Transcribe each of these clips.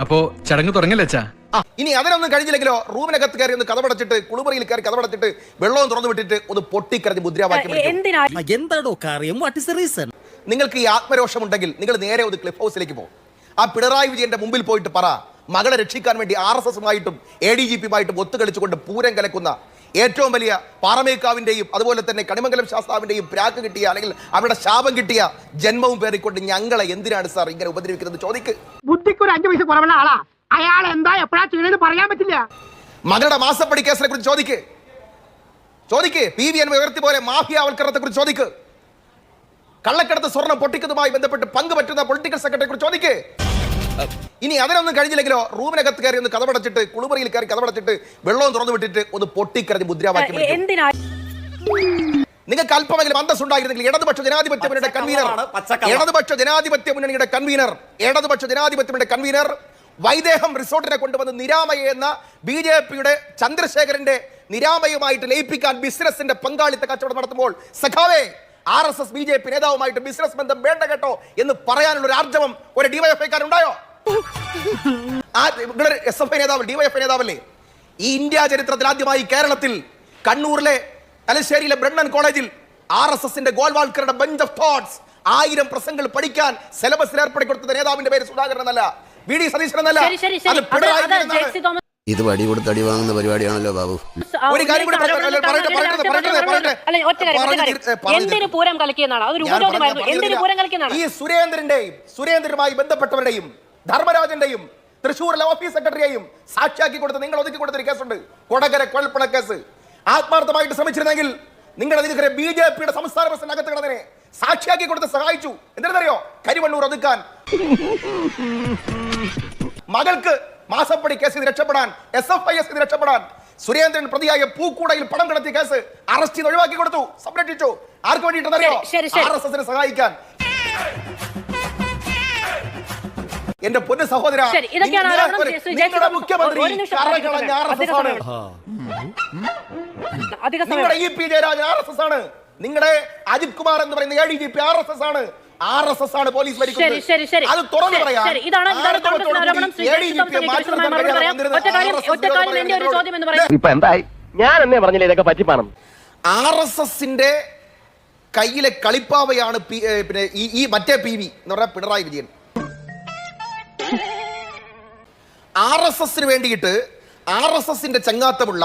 അപ്പോ ചടങ്ങ് തുടങ്ങല്ലേ അച്ഛാ? ആ ഇനി അതിനൊന്നും കഴിഞ്ഞില്ലെങ്കിലോ റൂമിനകത്ത് കയറി ഒന്ന് കഥപടച്ചിട്ട് കുളിമുറിയിൽ കയറി കഥപടച്ചിട്ട് വെള്ളവും തുറന്നു വിട്ടിട്ട് ഒന്ന് പൊട്ടിക്കരഞ്ഞ് മുദ്രാവാക്യം വിളിക്കും. എന്തിനാ? എന്താടോ കാര്യം? വാട്ട് ഇസ് റീസൺ നിങ്ങൾക്ക് ഈ ആത്മരോഷമുണ്ടെങ്കിൽ നിങ്ങൾ നേരെ ഒന്ന് ക്ലിഫ് ഹൗസിലേക്ക് പോകും ആ പിണറായി വിജയന്റെ മുമ്പിൽ പോയിട്ട് പറ മകളെ രക്ഷിക്കാൻ വേണ്ടി ആർ എസ് എസുമായിട്ടും എ ഡി ജി പിയുമായിട്ടും ഒത്തുകളിച്ചുകൊണ്ട് പൂരം കലക്കുന്ന ഏറ്റവും വലിയ പാറമേക്കാവിന്റെയും അതുപോലെ തന്നെ കണിമംഗലം ശാസ്താവിന്റെയും പ്രാക്ക് കിട്ടിയ അല്ലെങ്കിൽ അവരുടെ ശാപം കിട്ടിയ ജന്മവും പേറിക്കൊണ്ട് ഞങ്ങളെ എന്തിനാണ് സാർ ഇങ്ങനെ ഉപദ്രവിക്കുന്നത്? ചോദിക്ക്. ബുദ്ധിക്ക് ഒരു അഞ്ചു വയസ്സ് കുറവുള്ള ആളാ. അയാൾ എന്താ എപ്പോഴാ ചെയ്യണെന്ന് പറയാൻ പറ്റില്ല. മകളുടെ മാസപ്പടി കേസിനെ കുറിച്ച് ചോദിക്ക്. ചോദിക്ക്. പി വി എൻ ഉയർത്തി പോലെ മാഫിയാവൽക്കരണത്തെ കുറിച്ച് ചോദിക്ക്. കള്ളക്കടത്ത് സ്വർണം പൊട്ടിക്കുന്നതുമായി ബന്ധപ്പെട്ട് പങ്ക് പറ്റുന്ന പൊളിറ്റിക്കൽ സെക്രട്ടറിയെ കുറിച്ച് ചോദിക്ക്. ഇനി അതിനൊന്നും കഴിഞ്ഞില്ലെങ്കിലോ റൂമിനകത്ത് കയറി ഒന്ന് കഥപടച്ചിട്ട് കുളിമുറിയിൽ കയറി കഥപടച്ചിട്ട് വെള്ളവും തുറന്നു വിട്ടിട്ട് ഒന്ന് പൊട്ടിക്കരഞ്ഞ് മുദ്രാവാക്യം. എന്തിനാ നിങ്ങൾക്ക് അല്പമെങ്കിലും അന്തസ്സുണ്ടായിരുന്നെങ്കിൽ ഇടതുപക്ഷ ജനാധിപത്യ മുന്നണിയുടെ കൺവീനർ. ഇടതുപക്ഷ ജനാധിപത്യ മുന്നണിയുടെ കൺവീനർ ഇടതുപക്ഷ ജനാധിപത്യ മുന്നണിയുടെ കൺവീനർ വൈദേഹം റിസോർട്ടിനെ കൊണ്ടുവന്ന് നിരാമയ എന്ന ബി ജെ പിയുടെ ചന്ദ്രശേഖരന്റെ നിരാമയുമായിട്ട് ലയിപ്പിക്കാൻ ബിസിനസിന്റെ പങ്കാളിത്ത കച്ചവടം നടത്തുമ്പോൾ സഖാവേ R S S B J P നേതാവുമായിട്ട് business ബന്ധം വേണ്ട കേട്ടോ എന്ന് പറയാനുള്ള ഒരു ആർജവം ഒരു ഡിവൈഎഫ്ഐക്കാരുണ്ടായോ ആ നിങ്ങളൊരു എസ് എഫ് ഐ നേതാവ് ഡിവൈഎഫ് നേതാവല്ലേ? ഈ ഇന്ത്യ ചരിത്രത്തിൽ ആദ്യമായി കേരളത്തിൽ കണ്ണൂരിലെ തലശ്ശേരിയിലെ ബ്രണ്ണൻ കോളേജിൽ ആർ എസ് എസിന്റെ ഗോൾവാൾക്കറുടെ ബെഞ്ച് ഓഫ് തോട്ട്സ് ആയിരം പ്രസംഗങ്ങൾ പഠിക്കാൻ സിലബസിൽ ഏർപ്പെടുത്തി കൊടുത്ത നേതാവിന്റെ പേര് സുധാകരൻ എന്നല്ല. വി. ഡി. സതീശൻ എന്നല്ല. അത് പിണറായി ഇത് വടി കൊടുത്ത് അടി വാങ്ങുന്ന പരിപാടിയാണല്ലോ ബാബു. ഒരു കാര്യം കൂടി എന്തിന് പൂരം കളിക്കുന്നതാണ്? അതൊരു ഉപചോദ്യമായിരുന്നു പൂരം കളിക്കുന്നതാണ്? ഈ സുരേന്ദ്രന്റെയും സുരേന്ദ്രനുമായി ബന്ധപ്പെട്ടവരുടെയും ധർമ്മരാജന്റെയും തൃശ്ശൂരിലെ ഓഫീസ് സെക്രട്ടറിയെയും സാക്ഷിയാക്കി കൊടുത്ത് നിങ്ങൾ ഒതുക്കി കൊടുത്തൊരു കേസുണ്ട്. കൊടകര കൊഴൽപ്പണ കേസ്. ആത്മാർത്ഥമായിട്ട് ശ്രമിച്ചിരുന്നെങ്കിൽ നിങ്ങളുടെ നിങ്ങൾക്കറിയാം ബി ജെ പിയുടെ സംസ്ഥാന പ്രസിഡന്റ് അകത്ത് കിടന്നതിനെ സാക്ഷിയാക്കി കൊടുത്ത് സഹായിച്ചു. എന്തിനറിയോ കരിവണ്ണൂർ ഒതുക്കാൻ. മകൾക്ക് മാസപ്പടി കേസിൽ രക്ഷപ്പെടാൻ എസ് എഫ് ഐ എസ് രക്ഷപ്പെടാൻ. സുരേന്ദ്രൻ പ്രതിയായ പൂക്കൂടയിൽ പണം കടത്തിയ കേസ് അറസ്റ്റ് ചെയ്ത് ഒഴിവാക്കി കൊടുത്തു. സംരക്ഷിച്ചു ആർക്ക് വേണ്ടിയിട്ടെന്നറിയോ. ആർ എസ് എസിനെ സഹായിക്കാൻ. എന്റെ പൊന്ന സഹോദര നിങ്ങളുടെ മുഖ്യമന്ത്രി ഒരു ആർ എസ് എസ് ആണ്? നിങ്ങളുടെ E P Jayarajan R S S ആണ്. നിങ്ങളുടെ അജിത് കുമാർ എന്ന് പറയുന്ന A D G P R S S ആണ്. ആർ എസ് എസ് ആണ് പോലീസ് ഭരിക്കുന്നത്. ശരി ശരി ശരി. അത് തുറന്നു പറയാം. ഞാൻ എന്നേ പറഞ്ഞില്ല ഇതൊക്കെ പറ്റിപ്പാണം? ആർ എസ് എസിന്റെ കയ്യിലെ കളിപ്പാവയാണ് പിന്നെ ഈ ഈ മറ്റേ പി വി എന്ന് പറഞ്ഞ പിണറായി വിജയൻ. ആർ എസ് എസിന് വേണ്ടിയിട്ട് ആർ എസ് എസിന്റെ ചങ്ങാത്തമുള്ള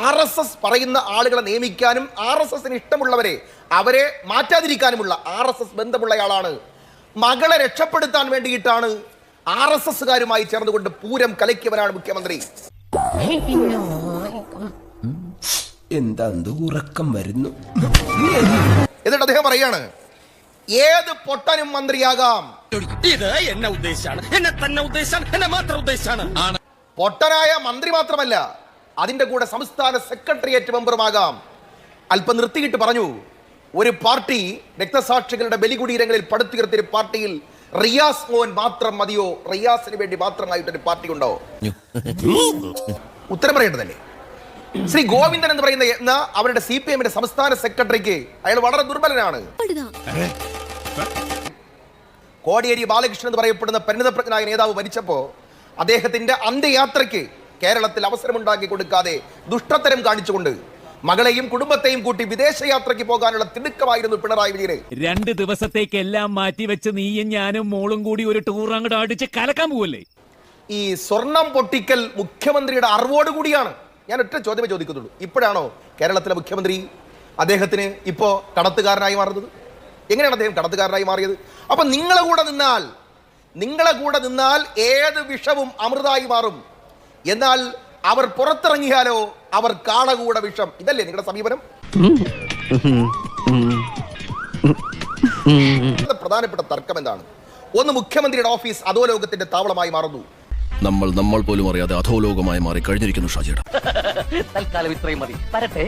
ആർ എസ് എസ് പറയുന്ന ആളുകളെ നിയമിക്കാനും ആർ എസ് എസിന് ഇഷ്ടമുള്ളവരെ അവരെ മാറ്റാതിരിക്കാനുമുള്ള ആർ എസ് എസ് ബന്ധമുള്ളയാളാണ്. മകളെ രക്ഷപ്പെടുത്താൻ വേണ്ടിയിട്ടാണ് ആർ എസ് എസുകാരുമായി ചേർന്നുകൊണ്ട് പൂരം കലക്കിയവനാണ് മുഖ്യമന്ത്രി. എന്താ ഉറക്കം വരുന്നു? എന്നിട്ട് അദ്ദേഹം പറയാണ് ഏത് പൊട്ടനും മന്ത്രിയാകാം. ഇത് എന്നെ ഉദ്ദേശാണ് എന്നെ തന്നെ ഉദ്ദേശാണ് എന്നെ മാത്രം ഉദ്ദേശാണ് പൊട്ടനായ മന്ത്രി മാത്രമല്ല അതിന്റെ കൂടെ സംസ്ഥാന സെക്രട്ടേറിയറ്റ് മെമ്പറുമാകാം. അല്പം നിർത്തിയിട്ട് പറഞ്ഞു ഒരു പാർട്ടി രക്തസാക്ഷികളുടെ ബലികുടീരങ്ങളിൽ പടുത്തുയർത്തിയ ഒരു പാർട്ടിയിൽ റിയാസ് മോഹൻ മാത്രം മതിയോ? റിയാസിന് വേണ്ടി മാത്രമായിട്ടൊരു പാർട്ടി ഉണ്ടോ ഉത്തരം പറയേണ്ടതല്ലേ ശ്രീ ഗോവിന്ദൻ എന്ന് പറയുന്ന എന്ന അവരുടെ സി പി എമ്മിന്റെ സംസ്ഥാന സെക്രട്ടറിക്ക് അയാൾ വളരെ ദുർബലനാണ്. കോടിയേരി ബാലകൃഷ്ണൻ എന്ന് പറയപ്പെടുന്ന പരിണിതപ്രജ്ഞനായ നേതാവ് മരിച്ചപ്പോ അദ്ദേഹത്തിന്റെ അന്ത്യയാത്രയ്ക്ക് കേരളത്തിൽ അവസരമുണ്ടാക്കി കൊടുക്കാതെ ദുഷ്ടത്തരം കാണിച്ചുകൊണ്ട് മകളെയും കുടുംബത്തെയും കൂട്ടി വിദേശയാത്രയ്ക്ക് പോകാനുള്ള തിടുക്കമായിരുന്നു പിണറായി വിജയന്. രണ്ട് ദിവസത്തേക്കെല്ലാം മാറ്റിവെച്ച് നീയും ഞാനും മോളും കൂടി ഒരു ടൂർ അങ്ങോട്ട് അടിച്ച് കലക്കാൻ പോവല്ലേ? ഈ സ്വർണം പൊട്ടിക്കൽ മുഖ്യമന്ത്രിയുടെ അറിവോട് കൂടിയാണ് ഞാൻ ഒറ്റ ചോദ്യമേ ചോദിക്കുന്നുള്ളൂ ഇപ്പോഴാണോ കേരളത്തിലെ മുഖ്യമന്ത്രി അദ്ദേഹത്തിന് ഇപ്പോ കടത്തുകാരനായി മാറുന്നത്? എങ്ങനെയാണ് അദ്ദേഹം കടത്തുകാരനായി മാറിയത്? അപ്പം നിങ്ങളെ കൂടെ നിന്നാൽ നിങ്ങളെ കൂടെ നിന്നാൽ ഏത് വിഷവും അമൃതായി മാറും. എന്നാൽ അവർ പുറത്തിറങ്ങിയാലോ അവർ കാണകൂട വിഷം. ഇതല്ലേ നിങ്ങളുടെ സമീപനം? പ്രധാനപ്പെട്ട തർക്കം എന്താണ്? ഒന്ന് മുഖ്യമന്ത്രിയുടെ ഓഫീസ് അധോലോകത്തിന്റെ താവളമായി മാറുന്നു. നമ്മൾ നമ്മൾ പോലും അറിയാതെ അധോലോകമായി മാറി കഴിഞ്ഞിരിക്കുന്നു ഷാജിയുടെ തൽക്കാലം ഇത്രയും മതി. വരട്ടെ.